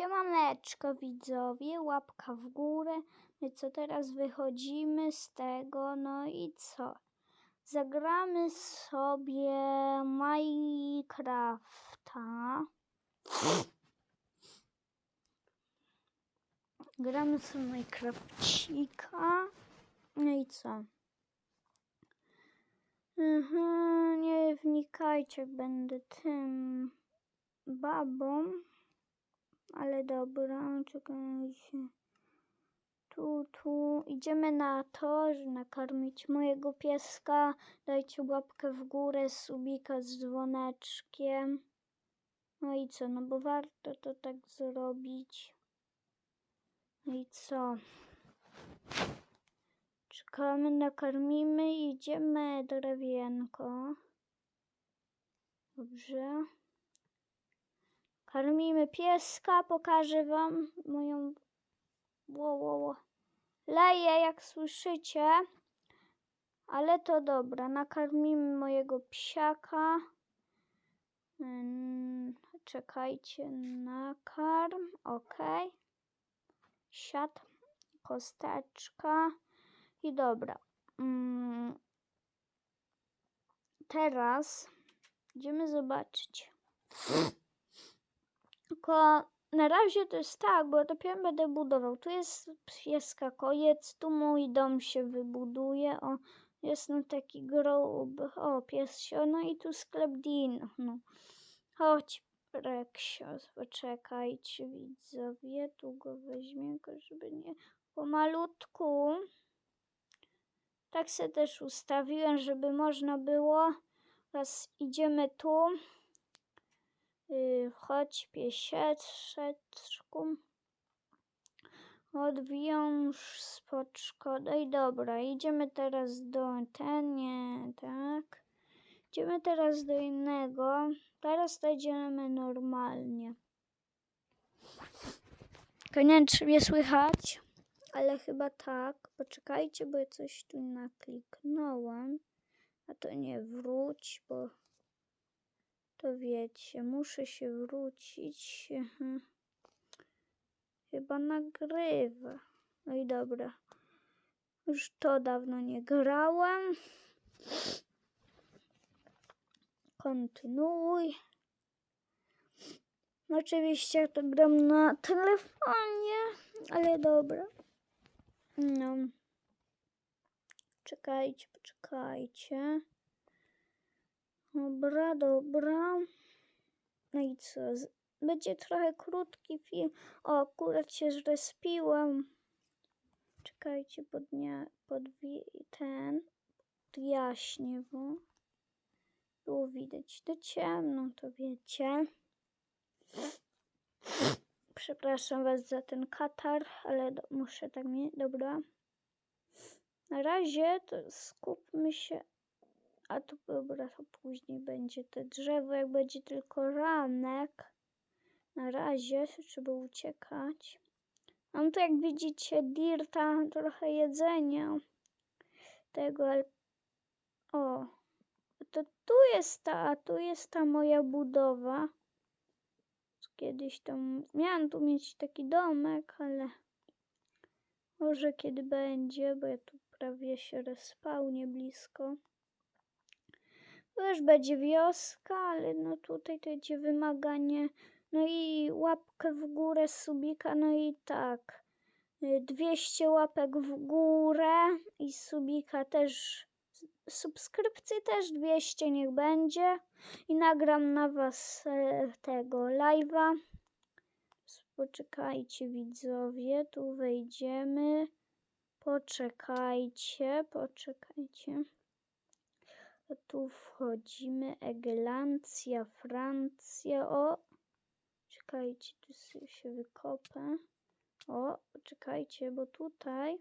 Siemaneczko widzowie, łapka w górę. My co teraz wychodzimy z tego, no i co? Zagramy sobie Minecrafta. Gramy sobie Minecrafcika. No i co? Mhm, nie wnikajcie, będę tym babą. Ale dobra, czekajcie. Tu, tu. Idziemy na to, że nakarmić mojego pieska. Dajcie łapkę w górę, subika z dzwoneczkiem. No i co, no bo warto to tak zrobić. No i co? Czekamy, nakarmimy i idziemy drewienko. Dobrze. Karmimy pieska, pokażę wam moją... Wo, wo, wo. Leję, jak słyszycie. Ale to dobra, nakarmimy mojego psiaka. Mm, Czekajcie, nakarm, ok. Siad, kosteczka i dobra. Mm, Teraz idziemy zobaczyć. Tylko na razie to jest tak, bo dopiero będę budował. Tu jest pieska kojec, tu mój dom się wybuduje. O, jest no taki gruby. O, piesio, no i tu sklep Dino. No. Chodź, Reksio, poczekajcie widzowie. Tu go weźmie, żeby nie pomalutku. Tak se też ustawiłem, żeby można było. Teraz idziemy tu. Yy, chodź piesieczku. Odwiąż spoczko. No i dobra, idziemy teraz do ten, nie, tak. Idziemy teraz do innego. Teraz to idziemy normalnie. Koniecznie słychać, ale chyba tak. Poczekajcie, bo ja coś tu nakliknąłem. A to nie wróć, bo to wiecie, muszę się wrócić. Mhm. Chyba nagrywa. No i dobra. Już to dawno nie grałem. Kontynuuj. Oczywiście to gram na telefonie, ale dobra. No. Czekajcie, poczekajcie. Dobra, dobra. No i co? Będzie trochę krótki film. O, akurat się zrespiłam. Czekajcie, podnia, podwi ten. Jaśnie, bo było widać to ciemno, to wiecie. Przepraszam was za ten katar, ale do, muszę tak mieć. Dobra. Na razie to skupmy się a to dobra, to później będzie te drzewo, jak będzie tylko ranek. Na razie trzeba uciekać. Mam tu, jak widzicie, dirta, trochę jedzenia. Tego, ale... O, to tu jest ta, tu jest ta moja budowa. Kiedyś tam miałam tu mieć taki domek, ale może kiedy będzie, bo ja tu prawie się respawnię blisko. Już będzie wioska, ale no tutaj to będzie wymaganie. No i łapkę w górę subika, no i tak. y, 200 łapek w górę i subika też. Subskrypcji też 200 niech będzie. I nagram na was e, tego live'a. Poczekajcie widzowie, tu wejdziemy. Poczekajcie, poczekajcie. Tu wchodzimy. Eglancja, Francja. O, czekajcie, tu się wykopę. O, czekajcie, bo tutaj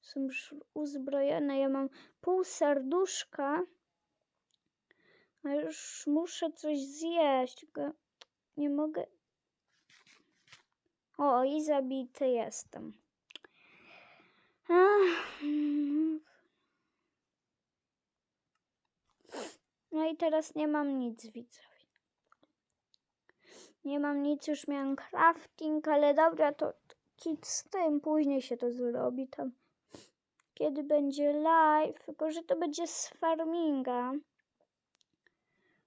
są już uzbrojone. Ja mam pół serduszka. A już muszę coś zjeść, tylko nie mogę. O, i zabity jestem. Ach, No i teraz nie mam nic, widzowie. Nie mam nic, już miałem crafting, ale dobra, to kit z tym, później się to zrobi tam. Kiedy będzie live, tylko że to będzie z farminga.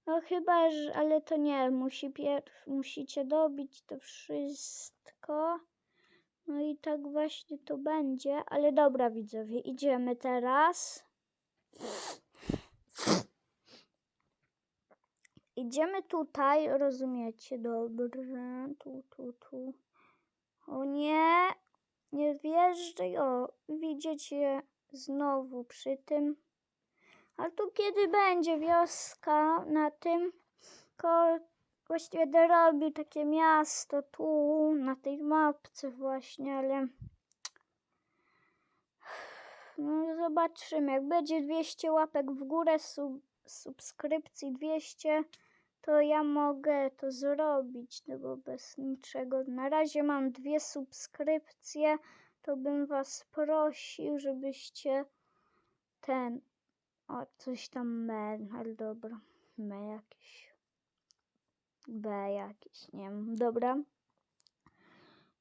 No chyba, że, ale to nie, musi pierw, musicie dobić to wszystko. No i tak właśnie to będzie, ale dobra widzowie, idziemy teraz. Idziemy tutaj, rozumiecie, dobra, tu, tu, tu. O nie, nie wjeżdżaj, o, widzicie znowu przy tym. Ale tu kiedy będzie wioska na tym, ko właściwie dorobił takie miasto tu, na tej mapce właśnie, ale no zobaczymy, jak będzie 200 łapek w górę, sub subskrypcji 200, to ja mogę to zrobić, no bo bez niczego. Na razie mam dwie subskrypcje, to bym was prosił, żebyście ten, o coś tam me, ale dobra, me jakieś, B jakieś, nie wiem, dobra.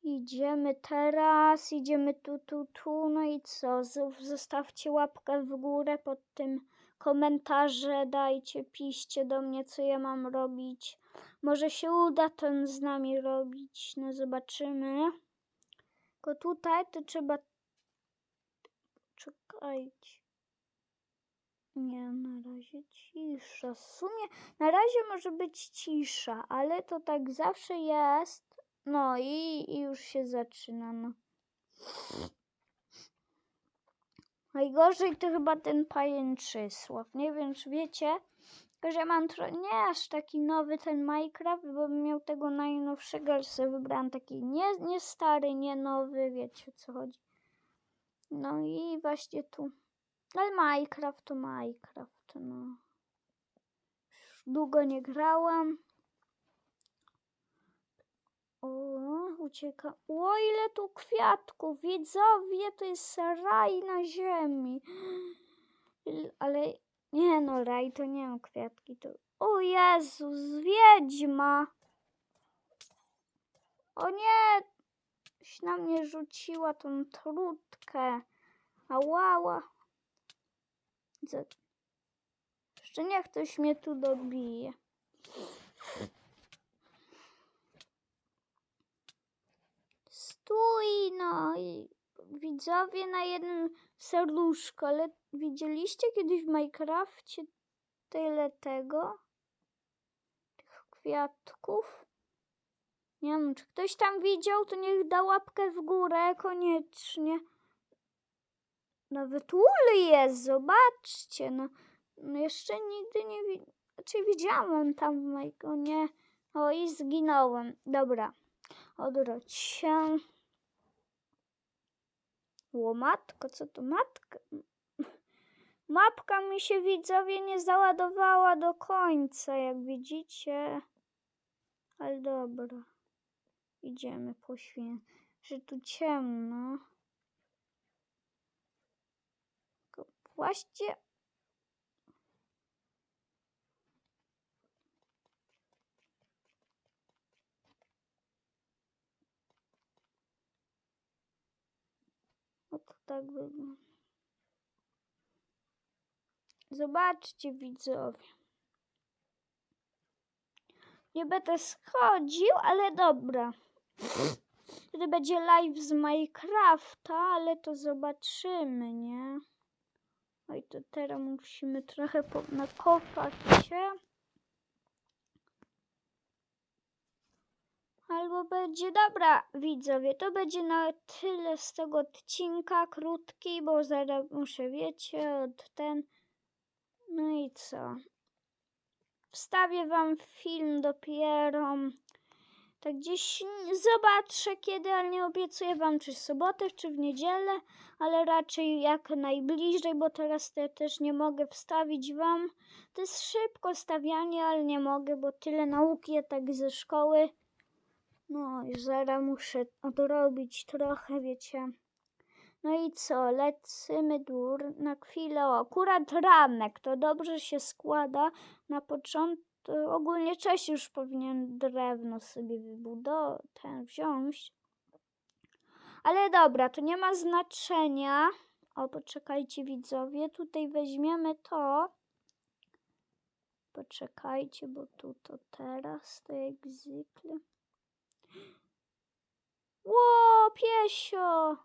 Idziemy teraz, idziemy tu, tu, tu, no i co? Zostawcie łapkę w górę pod tym komentarze, dajcie, piszcie do mnie, co ja mam robić. Może się uda ten z nami robić, no zobaczymy. Tylko tutaj to trzeba... Czekajcie. Nie, na razie cisza. W sumie na razie może być cisza, ale to tak zawsze jest. No i, i już się zaczyna, no. Najgorzej to chyba ten pajęczysław. Nie wiem, czy wiecie, że mam tro- nie aż taki nowy ten Minecraft, bo bym miał tego najnowszego, ale sobie wybrałam taki nie, nie stary, nie nowy, wiecie o co chodzi. No i właśnie tu. Ale Minecraft to Minecraft, no. Już długo nie grałam. O, ucieka. O, ile tu kwiatków. Widzowie, to jest raj na ziemi. Ale nie no, raj to nie ma kwiatki. To... O Jezus, wiedźma. O nie, się na mnie rzuciła tą trutkę. Ałała. Jeszcze niech ktoś mnie tu dobije. Stój no i widzowie na jednym serduszku, ale widzieliście kiedyś w Minecrafcie tyle tego? Tych kwiatków? Nie wiem, czy ktoś tam widział, to niech da łapkę w górę koniecznie. Nawet ul jest, zobaczcie. No, no jeszcze nigdy nie widziałam. Znaczy widziałam tam w Minecrafcie. nie. O i zginąłem. Dobra. Odwróć się. Łomatko, co to matka? Mapka mi się widzowie nie załadowała do końca, jak widzicie. Ale dobra. Idziemy po świę. Że tu ciemno. Właśnie. Tak wygląda. Zobaczcie widzowie. Nie będę schodził, ale dobra. Wtedy będzie live z Minecrafta, ale to zobaczymy, nie? Oj, to teraz musimy trochę nakopać się. Albo będzie, dobra, widzowie, to będzie na tyle z tego odcinka, krótki, bo zaraz muszę, wiecie, od ten... No i co? Wstawię wam film dopiero. Tak gdzieś zobaczę kiedy, ale nie obiecuję wam czy w sobotę, czy w niedzielę, ale raczej jak najbliżej, bo teraz ja też nie mogę wstawić wam. To jest szybko stawianie, ale nie mogę, bo tyle nauki ja tak ze szkoły. No i zaraz muszę odrobić trochę, wiecie. No i co, lecimy dur na chwilę. O, akurat ranek, to dobrze się składa. Na początku ogólnie Cześć już powinien drewno sobie wybudować, ten wziąć. Ale dobra, to nie ma znaczenia. O, poczekajcie widzowie, tutaj weźmiemy to. Poczekajcie, bo tu to teraz, to jak zwykle. Ło, piesio!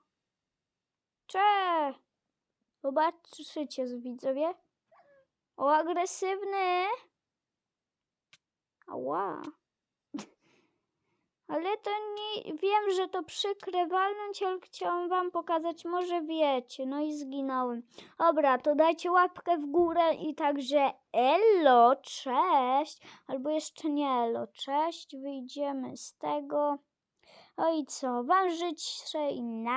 Cze! Zobaczycie, widzowie. O, agresywny! Ała. Ale to nie... Wiem, że to przykre walnąć, ale chciałam wam pokazać, może wiecie. No i zginąłem. Dobra, to dajcie łapkę w górę i także elo, cześć. Albo jeszcze nie elo, cześć. Wyjdziemy z tego. No i co? Wam życzę i na